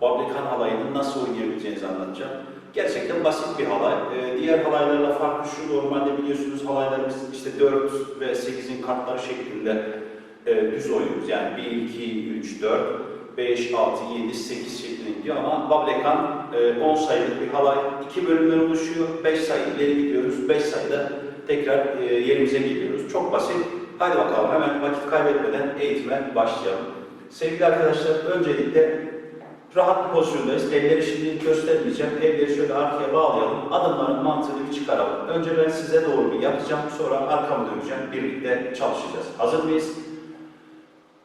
oynanan Bablekan halayını nasıl oynayabileceğinizi anlatacağım. Gerçekten basit bir halay. Ee, diğer halaylarla farklı şu, normalde biliyorsunuz halaylarımız işte 4 ve 8'in katları şeklinde e, düz oynuyoruz. Yani 1, 2, 3, 4, 5, 6, 7, 8 şeklinde gidiyor ama Bablekan e, 10 sayılık bir halay. iki bölümden oluşuyor. 5 sayı ileri gidiyoruz. 5 sayıda tekrar e, yerimize geliyoruz. Çok basit. Hadi bakalım hemen vakit kaybetmeden eğitime başlayalım. Sevgili arkadaşlar öncelikle rahat bir pozisyondayız. Elleri şimdi göstermeyeceğim. Elleri şöyle arkaya bağlayalım. Adımların mantığını bir çıkaralım. Önce ben size doğru bir yapacağım. Sonra arkamı döneceğim. Birlikte çalışacağız. Hazır mıyız?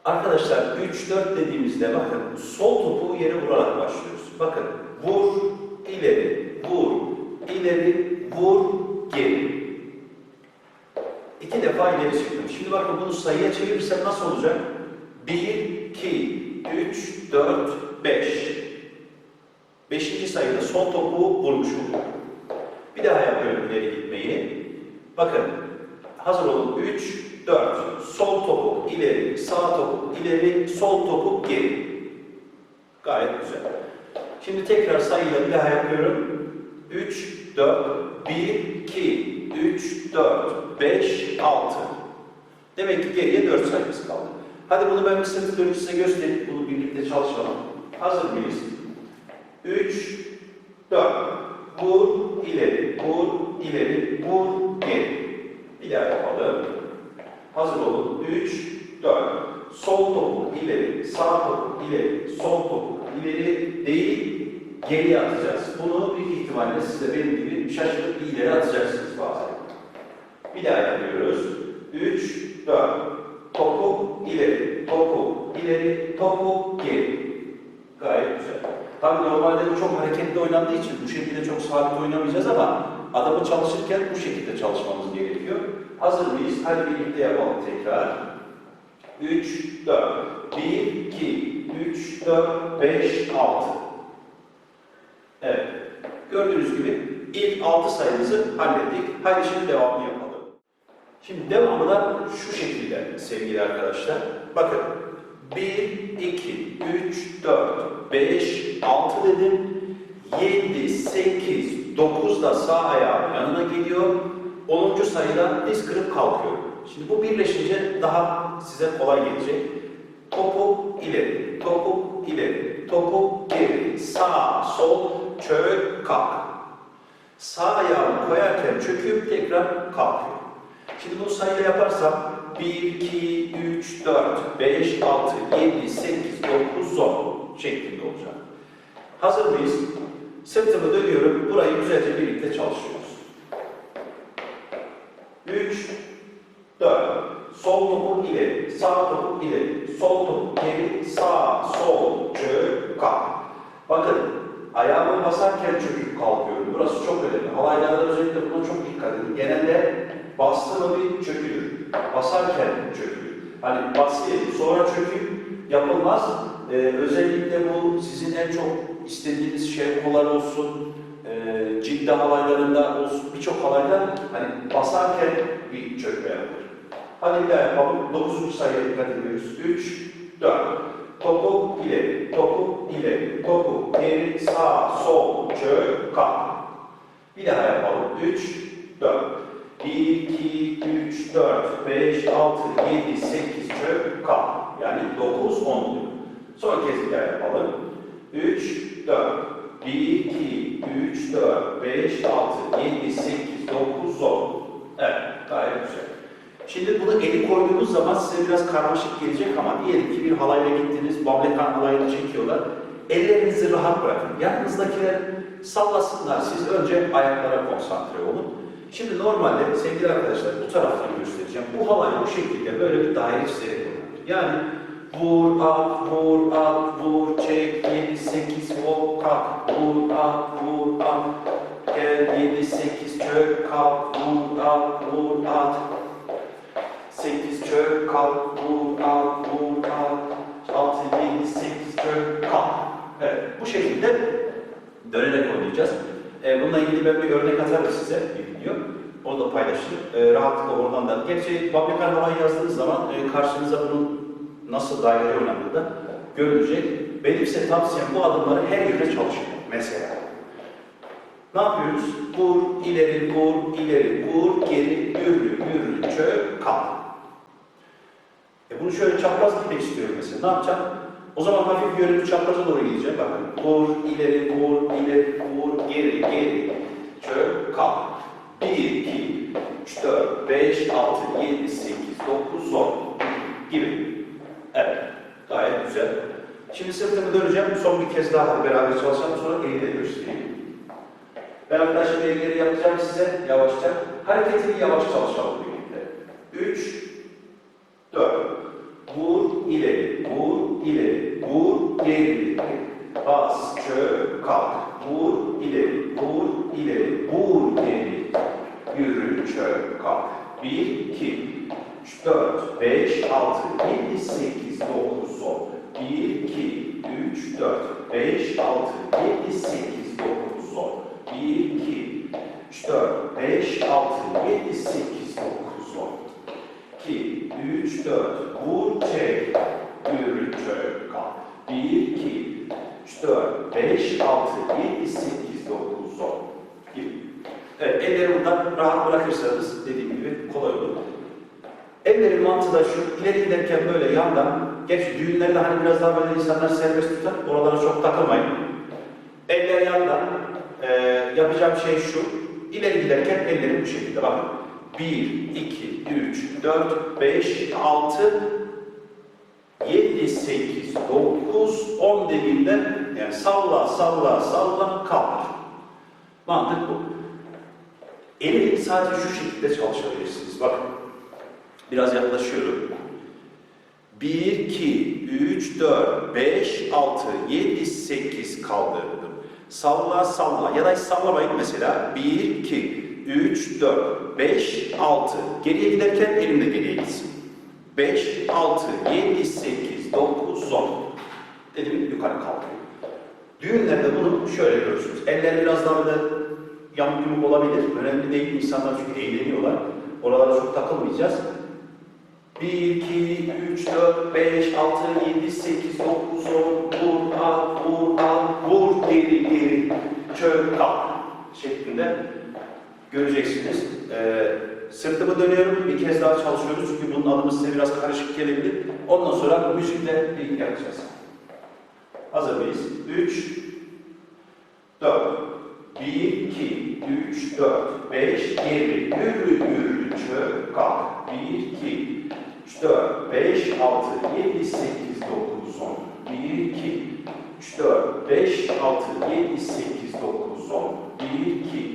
Arkadaşlar 3-4 dediğimizde bakın sol topu yere vurarak başlıyoruz. Bakın vur, ileri, vur, ileri, vur, geri. İki defa ileri çıktım. Şimdi bakın bunu sayıya çevirirsem nasıl olacak? 1, 2, 3, 4, 5. Beşinci sayıda sol topu vurmuş oluyor. Bir daha yapıyorum ileri gitmeyi. Bakın hazır olun. 3, 4. Sol topu ileri, sağ topu ileri, sol topu geri. Gayet güzel. Şimdi tekrar sayıyla bir daha yapıyorum. 3, 4, 1, 2, 3, 4, 5, 6. Demek ki geriye 4 sayımız kaldı. Hadi bunu ben bir dönüş size göstereyim. Bunu birlikte çalışalım. Hazır mıyız? 3, 4. Vur, ileri, vur, ileri, vur, geri. Bir daha yapalım. Hazır olun. 3, 4. Sol topu ileri, sağ topu ileri, sol topu ileri değil, geriye atacağız. Bunu büyük ihtimalle siz de benim gibi şaşırıp ileri atacaksınız bazen. Bir daha yapıyoruz. 3, 4. Topu ileri, topu ileri, topu geri. Gayet güzel. Tabii normalde bu çok hareketli oynandığı için bu şekilde çok sabit oynamayacağız ama adamı çalışırken bu şekilde çalışmamız gerekiyor. Hazır mıyız? Hadi birlikte yapalım tekrar. 3, 4, 1, 2, 3, 4, 5, 6. Evet. Gördüğünüz gibi ilk 6 sayımızı hallettik. Hadi şimdi devamını yapalım. Şimdi devamı da şu şekilde sevgili arkadaşlar. Bakın 1, 2, 3, 4, 5, 6 dedim. 7, 8, 9 da sağ ayağım yanına geliyor. 10. sayıda diz kırıp kalkıyorum. Şimdi bu birleşince daha size kolay gelecek. Topu ileri, topu ileri, topu geri, sağ, sol, çök, kalk. Sağ ayağımı koyarken çöküp tekrar kalkıyor. Şimdi bunu sayıyla yaparsam 1, 2, 3, 4, 5, 6, 7, 8, 9, 10 şeklinde olacak. Hazır mıyız? Sırtımı dönüyorum. Burayı güzelce birlikte çalışıyoruz. 3, 4. Sol topu ileri, sağ topu ileri, sol topu geri, sağ, sol, çök, kalk. Bakın ayağımı basarken çöküp kalkıyorum. Burası çok önemli. Halaylarda özellikle buna çok dikkat edin. Genelde bastı mı bir çökülür. Basarken çökülür. Hani basayım sonra çöküp yapılmaz. Ee, özellikle bu sizin en çok istediğiniz şevkolar olsun, e, ciddi halaylarında olsun, birçok halayda hani basarken bir çökme yapılır. Hadi bir daha yapalım. 9. sayıya dikkat ediyoruz. 3, 4. Topu ileri, topu ileri, topu geri, sağ, sol, çök, kalk. Bir daha yapalım. 3, 4. 1, 2, 3, 4, 5, 6, 7, 8, çök, kalk. Yani 9, 10 diyor. Son kez bir daha yapalım. 3, 4. 1, 2, 3, 4, 5, 6, 7, 8, 9, 10. Evet, gayet güzel. Şimdi bunu eli koyduğunuz zaman size biraz karmaşık gelecek ama diyelim ki bir halayla gittiniz, bablekan halayını çekiyorlar. Ellerinizi rahat bırakın. Yanınızdakiler sallasınlar. Siz önce ayaklara konsantre olun. Şimdi normalde sevgili arkadaşlar bu taraftan göstereceğim. Bu halay bu şekilde böyle bir daire çizerek. Yani vur, at, vur, at, vur, çek, 7, 8, hop, kalk, vur, at, vur, at, gel, 7, 8, çök, kalk, vur, at, vur, at, 8 çök, kalk, vur, at, vur, at, 6, 7, 8 çök, kalk. Evet, bu şekilde dönerek oynayacağız. Ee, bununla ilgili ben bir örnek atarım size bir video. Orada paylaşır. E, rahatlıkla oradan da. Gerçi Babekan halayı yazdığınız zaman e, karşınıza bunun nasıl daire oynandığı da görülecek. Benim size tavsiyem bu adımları her yerde çalışın. Mesela. Ne yapıyoruz? Vur, ileri, vur, ileri, vur, geri, yürü, yürü, çök, kalk. Bunu şöyle çapraz gitmek istiyorum mesela. Ne yapacağım? O zaman hafif yönümü çapraza doğru gideceğim. Bakın. Vur, ileri, vur, ileri, vur, geri, geri, çök, kalk. 1, 2, 3, 4, 5, 6, 7, 8, 9, 10 gibi. Evet. Gayet güzel. Şimdi sırtımı döneceğim. Son bir kez daha beraber çalışalım. Sonra eli de göstereyim. Ben arkadaşlar elleri yapacağım size yavaşça. Hareketini yavaş çalışalım birlikte. 3, 4. Vur, ileri, vur, ileri, vur, geri. Bas, çök, kalk. Vur, ileri, vur, ileri, vur, geri. Yürü, çök, kalk. 1, 2, 3, 4, 5, 6, 7, 8, 9, 10. 1, 2, 3, 4, 5, 6, 7, 8, 9, 10. 1, 2, 3, 4, 5, 6, 7, 8, 9, 10. 2, 3, 4, vur, çek, yürü, çök, kalk. 1, 2, 3, 4, 5, 6, 7, 8, 9, 10 gibi. Evet, elleri buradan rahat bırakırsanız dediğim gibi kolay olur. Ellerin mantığı da şu, ileri giderken böyle yandan, gerçi düğünlerde hani biraz daha böyle insanlar serbest tutar, oralara çok takılmayın. Eller yandan, Ee, yapacağım şey şu, ileri giderken ellerim bu şekilde bakın. 1, 2, 3, 4, 5, 6, 7, 8, 9, 10 dediğimde yani salla, salla, salla, kaldır. Mantık bu. Eli sadece şu şekilde çalışabilirsiniz. Bakın. Biraz yaklaşıyorum. 1, 2, 3, 4, 5, 6, 7, 8 kaldırdım. Salla, salla. Ya da hiç sallamayın mesela. 1, 2, 3, 4, 5, 6. Geriye giderken elim de geriye gitsin. 5, 6, 7, 8, 9, 10. Dedim yukarı kalkıyor. Düğünlerde bunu şöyle görürsünüz. Eller biraz daha böyle yamuk yumuk olabilir. Önemli değil. İnsanlar çünkü eğleniyorlar. Oralara çok takılmayacağız. 1, 2, 3, 4, 5, 6, 7, 8, 9, 10, vur, al, vur, al, vur, geri, geri, çök, kalk şeklinde göreceksiniz. Ee, sırtımı dönüyorum, bir kez daha çalışıyoruz çünkü bunun adımı size biraz karışık gelebilir. Ondan sonra müzikle birlikte yapacağız. Hazır mıyız? 3, 4, 1, 2, 3, 4, 5, geri, yürü, yürü, çök, kalk. 1, 2, 3, 4, 5, 6, 7, 8, 9, 10. 1, 2, 3, 4, 5, 6, 7, 8, 9, 10. 1, 2, 3, 4,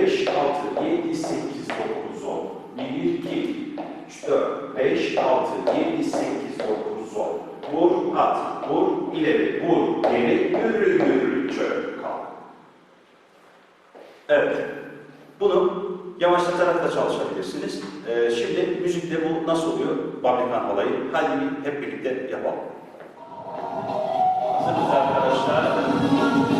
5, 6, 7, 8, 9, 10. 1, 2, 3, 4, 5, 6, 7, 8, 9, 10. Vur, at, vur, ileri, vur, geri, yürü, yürü, çök, kalk. Evet. Bunu yavaşlatarak da çalışabilirsiniz. Ee, şimdi müzikte bu nasıl oluyor? Babrikan halayı. Hadi hep birlikte yapalım. Hazırız arkadaşlar.